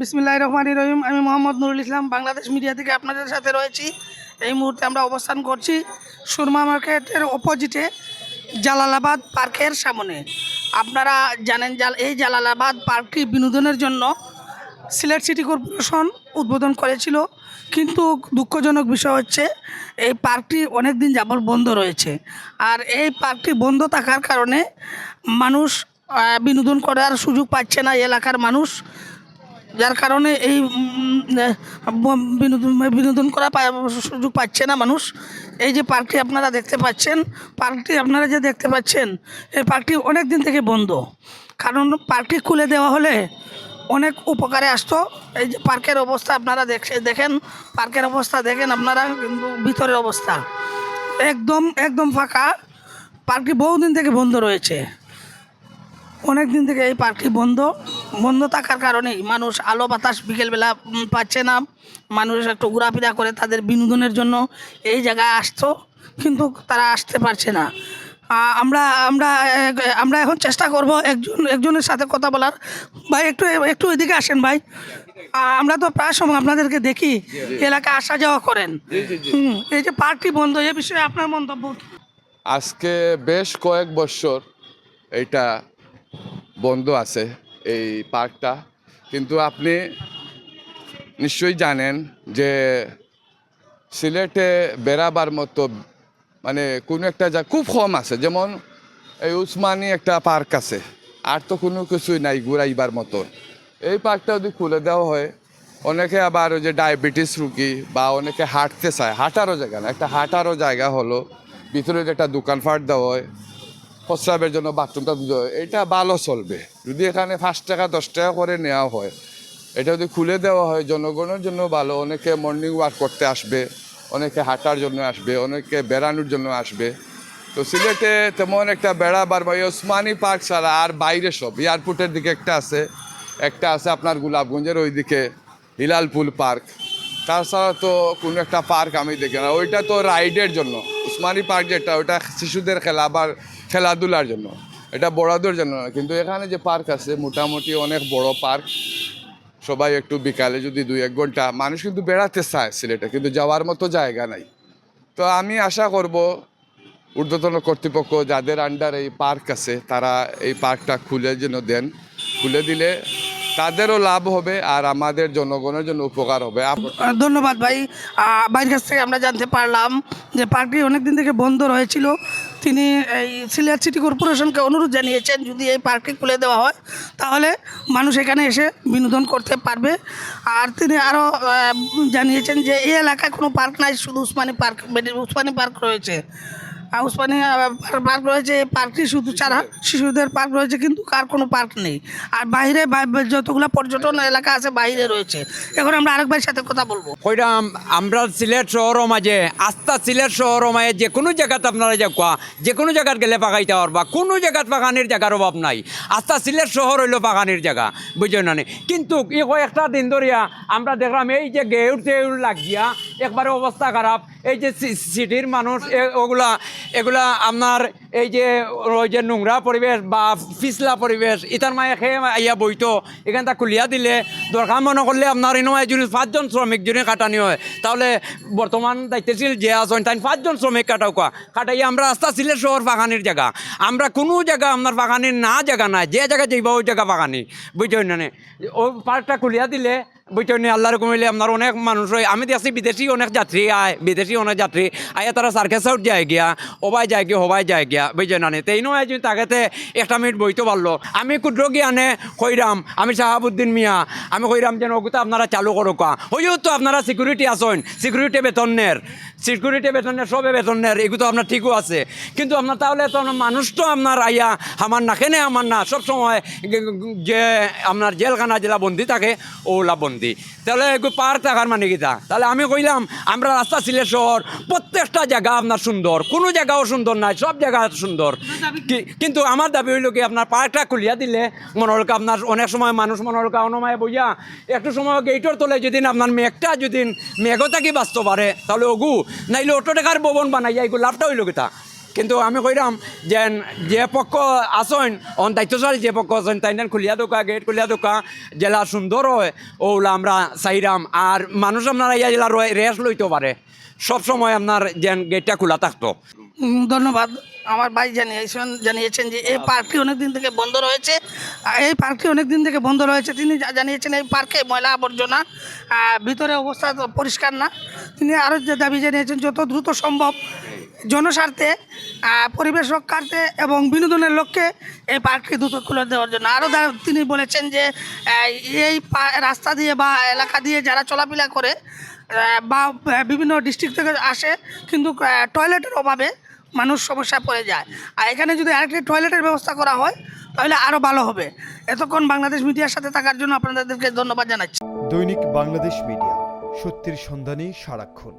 বিসমিল্লাহ রহমান রহিম। আমি মোহাম্মদ নুরুল ইসলাম, বাংলাদেশ মিডিয়া থেকে আপনাদের সাথে রয়েছি। এই মুহূর্তে আমরা অবস্থান করছি সুরমা মার্কেটের অপোজিটে জালালাবাদ পার্কের সামনে। আপনারা জানেন জাল, এই জালালাবাদ পার্কটি বিনোদনের জন্য সিলেট সিটি কর্পোরেশন উদ্বোধন করেছিল। কিন্তু দুঃখজনক বিষয় হচ্ছে, এই পার্কটি অনেক দিন যাবত বন্ধ রয়েছে। আর এই পার্কটি বন্ধ থাকার কারণে মানুষ বিনোদন করার সুযোগ পাচ্ছে না এলাকার মানুষ। যার কারণে এই বিনোদন বিনোদন করা সুযোগ পাচ্ছে না মানুষ। এই যে পার্কটি আপনারা দেখতে পাচ্ছেন, পার্কটি আপনারা যে দেখতে পাচ্ছেন, এই পার্কটি অনেক দিন থেকে বন্ধ। কারণ পার্কটি খুলে দেওয়া হলে অনেক উপকারে আসতো। এই যে পার্কের অবস্থা আপনারা দেখে, দেখেন, পার্কের অবস্থা দেখেন আপনারা, কিন্তু ভিতরের অবস্থা। একদম একদম ফাঁকা। পার্কটি বহুদিন থেকে বন্ধ রয়েছে। অনেক দিন থেকে এই পার্কটি বন্ধ। বন্ধ থাকার কারণেই মানুষ আলো বাতাস বিকেলবেলা পাচ্ছে না। মানুষ একটু ঘোরাফেরা করে তাদের বিনোদনের জন্য এই জায়গায় আসতো কিন্তু তারা আসতে পারছে না। আমরা আমরা আমরা এখন চেষ্টা করব একজন একজনের সাথে কথা বলার। ভাই একটু একটু এদিকে আসেন ভাই। আমরা তো প্রায় সময় আপনাদেরকে দেখি এলাকায় আসা যাওয়া করেন। হুম, এই যে পার্কটি বন্ধ এ বিষয়ে আপনার মন্তব্য আজকে বেশ কয়েক বছর এটা বন্ধ আছে। এই পার্কটা। কিন্তু আপনি নিশ্চয়ই জানেন যে সিলেটে বেড়াবার মতো মানে কোনো একটা যা খুব কম আছে। যেমন এই উসমানি একটা পার্ক আছে, আর তো কোনো কিছুই নাই ঘুরাইবার মতো। এই পার্কটা যদি খুলে দেওয়া হয়, অনেকে আবার ওই যে ডায়াবেটিস রুগী বা অনেকে হাঁটতে চায়। হাঁটারও জায়গা না, একটা হাঁটারও জায়গা হলো। ভিতরে একটা দোকানপাট দেওয়া হয় প্রস্রাবের জন্য বাথরুমটা এটা ভালো চলবে। যদি এখানে পাঁচ টাকা, দশ টাকা করে নেওয়া হয়, এটা যদি খুলে দেওয়া হয়, জনগণের জন্য ভালো। অনেকে মর্নিং ওয়াক করতে আসবে, অনেকে হাঁটার জন্য আসবে, অনেকে বেড়ানোর জন্য আসবে। তো সিলেটে তেমন একটা বেড়াবার বা ওসমানী পার্ক ছাড়া আর বাইরে সব। এয়ারপোর্টের দিকে একটা আছে। একটা আছে আপনার গোলাপগঞ্জের ওইদিকে, হিলালপুল পার্ক। তাছাড়া তো কোনো একটা পার্ক আমি দেখি না। ওইটা তো রাইডের জন্য। উসমানী পার্ক যেটা, ওটা শিশুদের খেলা বা খেলাধুলার জন্য। এটা বড়দের জন্য না, কিন্তু এখানে যে পার্ক আছে, মোটামুটি অনেক বড় পার্ক। সবাই একটু বিকালে যদি দুই এক ঘণ্টা, মানুষ কিন্তু বেড়াতে চায় সিলেটে, কিন্তু যাওয়ার মতো জায়গা নাই। তো আমি আশা করব, ঊর্ধ্বতন কর্তৃপক্ষ যাদের আন্ডার এই পার্ক আছে, তারা এই পার্কটা খুলে যেন দেন। খুলে দিলে তাদেরও লাভ হবে আর আমাদের জনগণের জন্য উপকার হবে। ধন্যবাদ ভাই। ভাইয়ের কাছ থেকে আমরা জানতে পারলাম যে পার্কটি অনেক দিন থেকে বন্ধ রয়েছিল। তিনি এই সিলেট সিটি কর্পোরেশনকে অনুরোধ জানিয়েছেন, যদি এই পার্কটি খুলে দেওয়া হয়, তাহলে মানুষ এখানে এসে বিনোদন করতে পারবে। আর তিনি আরও জানিয়েছেন যে এই এলাকায় কোনো পার্ক নাই, শুধু উসমানী পার্ক উসমানী পার্ক রয়েছে। উসমানী আহ, পার্ক রয়েছে পার্কটি শুধু ছাড়া শিশুদের পার্ক রয়েছে কিন্তু কার কোনো পার্ক নেই। আর বাইরে যতগুলো পর্যটন এলাকা আছে বাইরে রয়েছে। এখন আমরা আরেক ভাইয়ের সাথে কথা বলব। কইরাম আমরা সিলেট শহরের মাঝে আস্থা সিলেট শহরের মাঝে যে কোনো জায়গাত আপনারা যে কোয়া যে কোনো জায়গাত গেলে পাকাইতে পারবা। কোনো জায়গাত পাকানির জায়গার অভাব নাই। আস্থা সিলেট শহর হইল পাকানির জায়গা বুঝলেন না? কিন্তু এই কয়েকটা দিন ধরিয়া আমরা দেখলাম এই যে গেউর টেউর লাগিয়া একবারে অবস্থা খারাপ। এই যে সিটির মানুষ ওগুলা, এগুলা আপনার এই যে ওই যে নোংরা পরিবেশ বা পিছলা পরিবেশ, ইতার মায়ে খেয়ে ইয়া বইতো, এখানটা খুলিয়া দিলে দরকার মনে করলে আপনার ইনো যদি পাঁচজন শ্রমিক যদি কাটানি হয়, তাহলে বর্তমান দায়িত্বশীল যে আছেন তাই পাঁচজন শ্রমিক কাটাও কোয়া। কাটাই আমরা আস্তে সিলেট শহর বাগানির জায়গা। আমরা কোনো জায়গা আপনার বাগানির না জায়গা নাই, যে জায়গা যাইবা ওই জায়গা বাগানি বুঝছেন না? ওই পার্কটা খুলিয়া দিলে বুঝছেন নি, আল্লাহর কমিলে আপনার অনেক মানুষ হয়। আমি দেখছি বিদেশি অনেক যাত্রী আয় বিদেশি অনেক যাত্রী। আয়া তারা সার্কেস আউট যায় গিয়া হবাই যায় গিয়া হবাই যায় গিয়া বুঝছেন না? তেই নয় যদি তাকেতে একটা মিনিট বইতে পারল। আমি ক্ষুদ্র জ্ঞানে কইরাম আমি শাহাবুদ্দিন মিয়া আমি কইরাম যেন ওগুলো আপনারা চালু করো কা হইও তো আপনারা সিকিউরিটি আসেন সিকিউরিটি বেতনের সিকিউরিটি বেতনের সবে বেতনের এগুলো তো আপনার ঠিকও আছে। কিন্তু আপনার তাহলে তো আপনার মানুষ তো আপনার আইয়া আমার না কেনে আমার না সবসময় যে আপনার জেলখানা জেলা বন্দি থাকে ওলা বন্দি তাহলে এগুলো পার থাকার মানে কিতা তাহলে আমি কইলাম, আমরা রাস্তা সিলেট শহর, প্রত্যেকটা জায়গা আপনার সুন্দর, কোনো জায়গাও সুন্দর নাই, সব জায়গা সুন্দর। কিন্তু আমার দাবি হইল কি, আপনার পার্কটা খুলিয়া দিলে মনে হল আপনার অনেক সময় মানুষ মনে হল কি অনমায় বইয়া, একটু সময় গেইটর তলে যদি আপনার মেঘটা যদি মেঘও থাকি বাঁচতে পারে, তাহলে ওগু, নাইলে অটো টাকার ভবন বানাইয়া এগুলো লাভটা হইল কিতা কিন্তু আমি কইরাম যে যে পক্ষ আসন অন দায়িত্বশালী যে পক্ষ আছেন তাই খুলিয়া দোকা গেট খুলিয়া দোকা জেলা সুন্দর হয় ওগুলা আমরা চাইরাম। আর মানুষ আপনারা ইয়া জেলা রয়ে রেস্ট লইতে পারে। সব সময় আপনার যেন গেটটা খোলা থাকতো। ধন্যবাদ। আমার ভাই জানিয়েছেন জানিয়েছেন যে এই পার্কটি অনেক দিন থেকে বন্ধ রয়েছে। আর এই পার্কটি অনেক দিন থেকে বন্ধ রয়েছে। তিনি জানিয়েছেন এই পার্কে ময়লা আবর্জনা ভিতরে অবস্থা পরিষ্কার না। তিনি আরও যে দাবি জানিয়েছেন যত দ্রুত সম্ভব জনস্বার্থে পরিবেশ রক্ষার্থে এবং বিনোদনের লক্ষ্যে এই পার্কটি দ্রুত খুলে দেওয়ার জন্য। আরও তিনি বলেছেন যে এই রাস্তা দিয়ে বা এলাকা দিয়ে যারা চলাফেরা করে বা বিভিন্ন ডিস্ট্রিক্ট থেকে আসে, কিন্তু টয়লেটের অভাবে মানুষ সমস্যা পড়ে যায়। আর এখানে যদি আরেকটি টয়লেটের ব্যবস্থা করা হয়, তাহলে আরও ভালো হবে। এতক্ষণ বাংলাদেশ মিডিয়ার সাথে থাকার জন্য আপনাদেরকে ধন্যবাদ জানাচ্ছি। দৈনিক বাংলাদেশ মিডিয়া, সত্যের সন্ধানে সারাক্ষণ।